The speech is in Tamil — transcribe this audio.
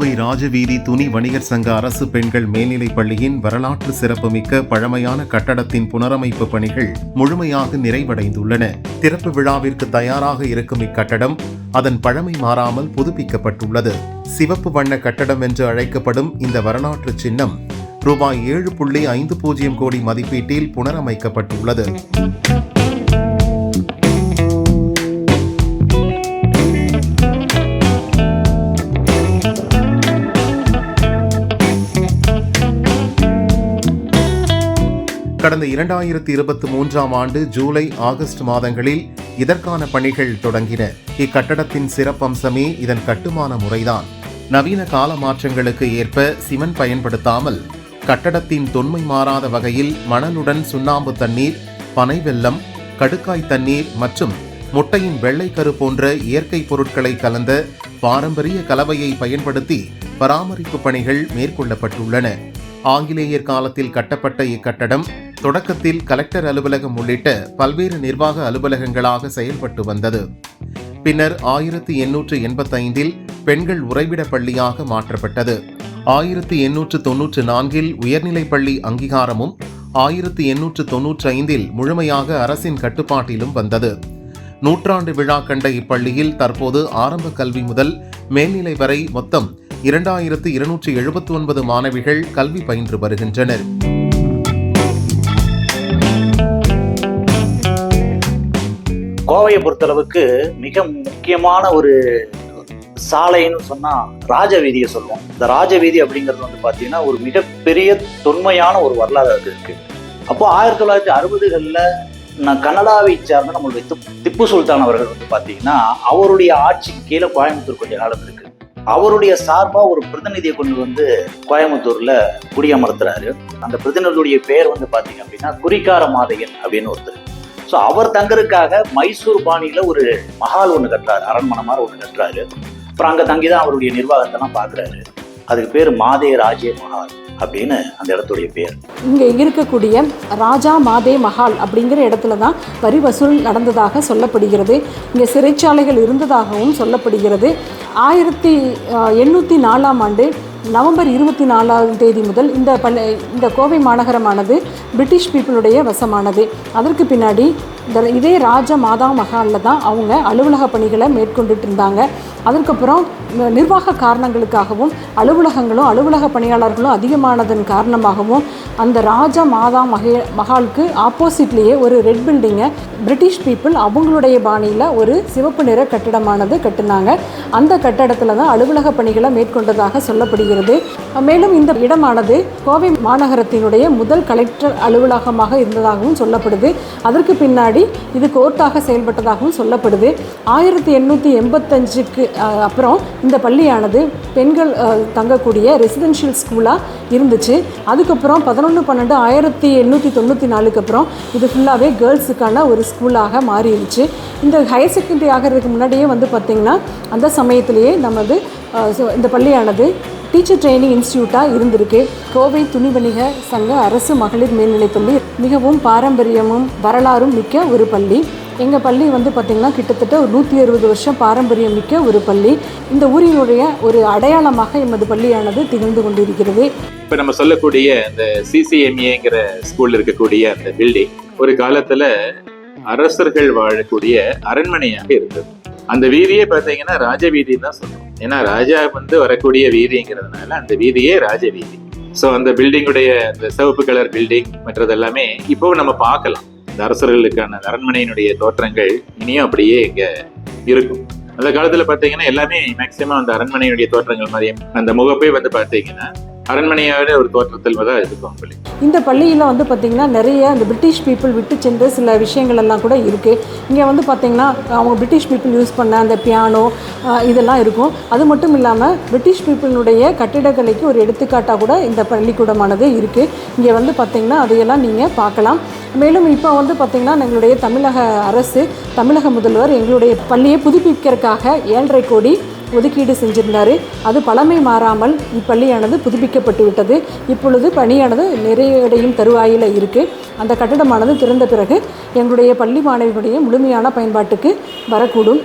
கோவை ராஜவீதி துணி வணிகர் சங்க அரசு பெண்கள் மேல்நிலைப் பள்ளியின் வரலாற்று சிறப்புமிக்க பழமையான கட்டடத்தின் புனரமைப்பு பணிகள் முழுமையாக நிறைவடைந்துள்ளன. திறப்பு விழாவிற்கு தயாராக இருக்கும் இக்கட்டடம் அதன் பழமை மாறாமல் புதுப்பிக்கப்பட்டுள்ளது. சிவப்பு வண்ண கட்டடம் என்று அழைக்கப்படும் இந்த வரலாற்று சின்னம் ரூபாய் ஏழு புள்ளி ஐந்து பூஜ்ஜியம் கோடி மதிப்பீட்டில் புனரமைக்கப்பட்டுள்ளது. கடந்த இரண்டாயிரத்தி இருபத்தி மூன்றாம் ஆண்டு ஜூலை ஆகஸ்ட் மாதங்களில் இதற்கான பணிகள் தொடங்கின. இக்கட்டடத்தின் சிறப்பம்சமே இதன் கட்டுமான முறைதான். நவீன கால மாற்றங்களுக்கு ஏற்ப சிமெண்ட் பயன்படுத்தாமல் கட்டடத்தின் தொன்மை மாறாத வகையில் மணலுடன் சுண்ணாம்பு தண்ணீர் பனை வெள்ளம் கடுக்காய் தண்ணீர் மற்றும் முட்டையின் வெள்ளைக்கரு போன்ற இயற்கை பொருட்களை கலந்த பாரம்பரிய கலவையை பயன்படுத்தி பராமரிப்பு பணிகள் மேற்கொள்ளப்பட்டுள்ளன. ஆங்கிலேயர் காலத்தில் கட்டப்பட்ட இக்கட்டடம் தொடக்கத்தில் கலெக்டர் அலுவலகம் உள்ளிட்ட பல்வேறு நிர்வாக அலுவலகங்களாக செயல்பட்டு வந்தது. பின்னர் ஆயிரத்தி எண்ணூற்று எண்பத்தைந்தில் பெண்கள் உறைவிட பள்ளியாக மாற்றப்பட்டது. ஆயிரத்தி எண்ணூற்று தொன்னூற்று நான்கில் உயர்நிலைப் பள்ளி அங்கீகாரமும் ஆயிரத்தி எண்ணூற்று தொன்னூற்றி ஐந்தில் முழுமையாக அரசின் கட்டுப்பாட்டிலும் வந்தது. நூற்றாண்டு விழா கண்ட இப்பள்ளியில் தற்போது ஆரம்ப கல்வி முதல் மேல்நிலை வரை மொத்தம் இரண்டாயிரத்து இருநூற்றி எழுபத்தி ஒன்பது மாணவிகள் கல்வி பயின்று வருகின்றனர். கோவையை பொறுத்தளவுக்கு மிக முக்கியமான ஒரு சாலைன்னு சொன்னால் ராஜவீதியை சொல்லுவோம். இந்த ராஜவீதி அப்படிங்கிறது வந்து பார்த்தீங்கன்னா ஒரு மிகப்பெரிய தொன்மையான ஒரு வரலாறு அது இருக்கு. அப்போ ஆயிரத்தி தொள்ளாயிரத்தி அறுபதுகளில் நான் கனடாவை சார்ந்த நம்மளுடைய திப்- திப்பு சுல்தான் அவர்கள் வந்து பார்த்தீங்கன்னா அவருடைய ஆட்சிக்கு கீழே கோயம்புத்தூர் கொஞ்சம் காலம் இருக்கு. அவருடைய சார்பாக ஒரு பிரதிநிதியை கொண்டு வந்து கோயம்புத்தூரில் குடியமர்த்துறாரு. அந்த பிரதிநிதியுடைய பேர் வந்து பார்த்தீங்க அப்படின்னா குறிக்கார மாதையன் அப்படின்னு ஒருத்தர். ஸோ அவர் தங்கறதுக்காக மைசூர் பாணியில் ஒரு மஹால் ஒன்று கட்டுறாரு. அரண்மனை மாதிரி ஒன்று கட்டுறாரு. அப்புறம் அங்கே தங்கி தான் அவருடைய நிர்வாகத்தெல்லாம் பார்க்குறாரு அதுக்கு பேர் மாதே ராஜே மஹால் அப்படின்னு அந்த இடத்துடைய பேர். இங்கே இருக்கக்கூடிய ராஜா மாதே மஹால் அப்படிங்கிற இடத்துல தான் வரி வசூல் நடந்ததாக சொல்லப்படுகிறது. இங்கே சிறைச்சாலைகள் இருந்ததாகவும் சொல்லப்படுகிறது. ஆயிரத்தி எண்ணூற்றி நாலாம் ஆண்டு நவம்பர் இருபத்தி நாலாம் தேதி முதல் இந்த பள்ளி இந்த கோவை மாநகரமானது பிரிட்டிஷ் பீப்புளுடைய வசமானது. அதற்கு பின்னாடி இதே ராஜ மாதா மஹாலில் தான் அவங்க அலுவலக பணிகளை மேற்கொண்டுட்டு இருந்தாங்க. அதுக்கப்புறம் நிர்வாக காரணங்களுக்காகவும் அலுவலகங்களும் அலுவலக பணியாளர்களும் அதிகமானதன் காரணமாகவும் அந்த ராஜ மாதா மகே மகாலுக்கு ஆப்போசிட்லேயே ஒரு ரெட் பில்டிங்கை பிரிட்டிஷ் பீப்புள் அவங்களுடைய பாணியில் ஒரு சிவப்பு நிற கட்டிடமானது கட்டினாங்க. அந்த கட்டடத்தில் தான் அலுவலக பணிகளை மேற்கொண்டதாக சொல்லப்படுகிறது. மேலும் இந்த இடமானது கோவை மாநகரத்தினுடைய முதல் கலெக்டர் அலுவலகமாக இருந்ததாகவும் சொல்லப்படுது. அதற்கு பின்னாடி இது கோர்ட்டாக செயல்பட்டதாகவும் சொல்லப்படுது. ஆயிரத்தி எண்ணூற்றி எண்பத்தஞ்சுக்கு அப்புறம் இந்த பள்ளியானது பெண்கள் தங்கக்கூடிய ரெசிடென்ஷியல் ஸ்கூலாக இருந்துச்சு. அதுக்கப்புறம் பதினொன்று பன்னெண்டு ஆயிரத்தி எண்ணூற்றி தொண்ணூற்றி நாலுக்கு அப்புறம் இது ஃபுல்லாகவே கேர்ள்ஸுக்கான ஒரு ஸ்கூலாக மாறிடுச்சு. இந்த ஹையர் செகண்டரி ஆகிறதுக்கு முன்னாடியே வந்து பார்த்திங்கன்னா அந்த சமயத்திலேயே நமது இந்த பள்ளியானது டீச்சர் ட்ரைனிங் இன்ஸ்டியூட்டாக இருந்திருக்கு. கோவை துணி வணிக சங்க அரசு மகளிர் மேல்நிலைப்பள்ளி மிகவும் பாரம்பரியமும் வரலாறும் மிக்க ஒரு பள்ளி. எங்கள் பள்ளி வந்து பார்த்திங்கன்னா கிட்டத்தட்ட ஒரு நூற்றி அறுபது வருஷம் பாரம்பரியம் மிக்க ஒரு பள்ளி. இந்த ஊரினுடைய ஒரு அடையாளமாக எமது பள்ளியானது திகழ்ந்து கொண்டிருக்கிறது. இப்போ நம்ம சொல்லக்கூடிய அந்த சிசிஎம்ஏங்கிற ஸ்கூலில் இருக்கக்கூடிய அந்த பில்டிங் ஒரு காலத்தில் அரசர்கள் வாழக்கூடிய அரண்மனையாக இருந்தது. அந்த வீதியே பார்த்தீங்கன்னா ராஜ தான் சொல்றோம் ஏன்னா ராஜா வந்து வரக்கூடிய வீதிங்கிறதுனால அந்த வீதியே ராஜ வீதி. ஸோ அந்த பில்டிங்குடைய அந்த சிவப்பு கலர் பில்டிங் மற்றது எல்லாமே இப்போ நம்ம பார்க்கலாம். இந்த அரசர்களுக்கான அரண்மனையினுடைய தோற்றங்கள் இனியும் அப்படியே இங்கே இருக்கும். அந்த காலத்தில் பார்த்தீங்கன்னா எல்லாமே மேக்சிமம் அந்த அரண்மனையுடைய தோற்றங்கள் மாதிரியும் அந்த முகப்பே வந்து பார்த்தீங்கன்னா அரண்மனையாவே ஒரு தோற்றத்தில் தான் இருக்கும் பள்ளி இந்த பள்ளியில் வந்து பார்த்திங்கன்னா நிறைய அந்த பிரிட்டிஷ் பீப்புள் விட்டு சென்ற சில விஷயங்கள் எல்லாம் கூட இருக்குது இங்கே வந்து பார்த்திங்கன்னா அவங்க பிரிட்டிஷ் பீப்புள் யூஸ் பண்ண அந்த பியானோ இதெல்லாம் இருக்கும். அது மட்டும் இல்லாமல் பிரிட்டிஷ் பீப்புளினுடைய கட்டிடக்கலைக்கு ஒரு எடுத்துக்காட்டாக கூட இந்த பள்ளிக்கூடமானது இருக்குது இங்கே வந்து பார்த்திங்கன்னா அதையெல்லாம் நீங்கள் பார்க்கலாம். மேலும் இப்போ வந்து பார்த்திங்கன்னா எங்களுடைய தமிழக அரசு தமிழக முதல்வர் எங்களுடைய பள்ளியை புதுப்பிக்கிறதுக்காக ஏழரை கோடி ஒதுக்கீடு செஞ்சிருந்தார். அது பழமை மாறாமல் இப்பள்ளியானது புதுப்பிக்கப்பட்டு விட்டது. இப்பொழுது பணியானது நிறைவடையும் தருவாயில் இருக்குது அந்த கட்டடமானது திறந்த பிறகு எங்களுடைய பள்ளி மாணவிகளுடைய முழுமையான பயன்பாட்டுக்கு வரக்கூடும்.